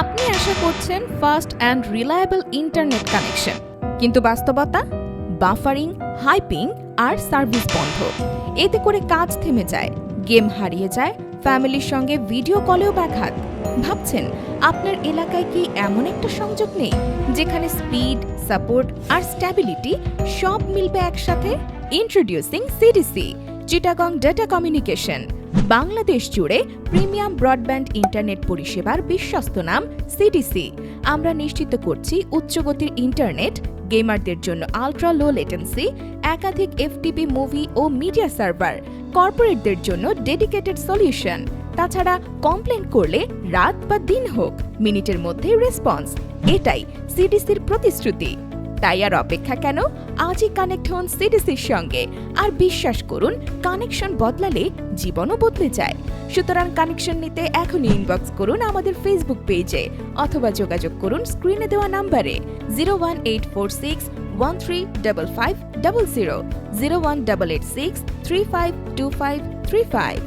আপনি আশা করছেন fast and reliable internet connection. কিন্তু বাস্তবতা? বাফারিং, হাইপিং আর সার্ভিস বন্ধ। এতে করে কাজ থেমে যায়, গেম হারিয়ে যায়, ফ্যামিলির সঙ্গে ভিডিও কলেও ব্যাঘাত। ভাবছেন, আপনার এলাকায় কি এমন একটা সংযোগ নেই, যেখানে স্পিড, সাপোর্ট আর স্ট্যাবিলিটি সব মিলবে একসাথে? Introducing CDC, Chittagong data communication. Bangladesh জুড়ে প্রিমিয়াম ব্রডব্যান্ড ইন্টারনেট পরিষেবার বিশ্বস্ত নাম সিডিসি আমরা নিশ্চিত করছি উচ্চগতির ইন্টারনেট, গেমারদের জন্য আলট্রা লো লেটেন্সি, একাধিক এফটিপি মুভি ও মিডিয়া সার্ভার, কর্পোরেটদের জন্য ডেডিকেটেড সলিউশন। তাছাড়া কমপ্লেন করলে রাত বা দিন হোক, মিনিটের মধ্যে রেসপন্স। এটাই সিডিসির প্রতিশ্রুতি। তাই আর অপেক্ষা কেন? আজই কানেক্ট হন সিডিসির সঙ্গে। আর বিশ্বাস করুন কানেকশন বদলালে জীবনও বদলে যায়। সুতরাং কানেকশন নিতে এখনই ইনবক্স করুন আমাদের ফেসবুক পেজে অথবা যোগাযোগ করুন স্ক্রিনে দেওয়া নাম্বারে zero one eight four six one three double five double zero zero one double eight six three five two five three five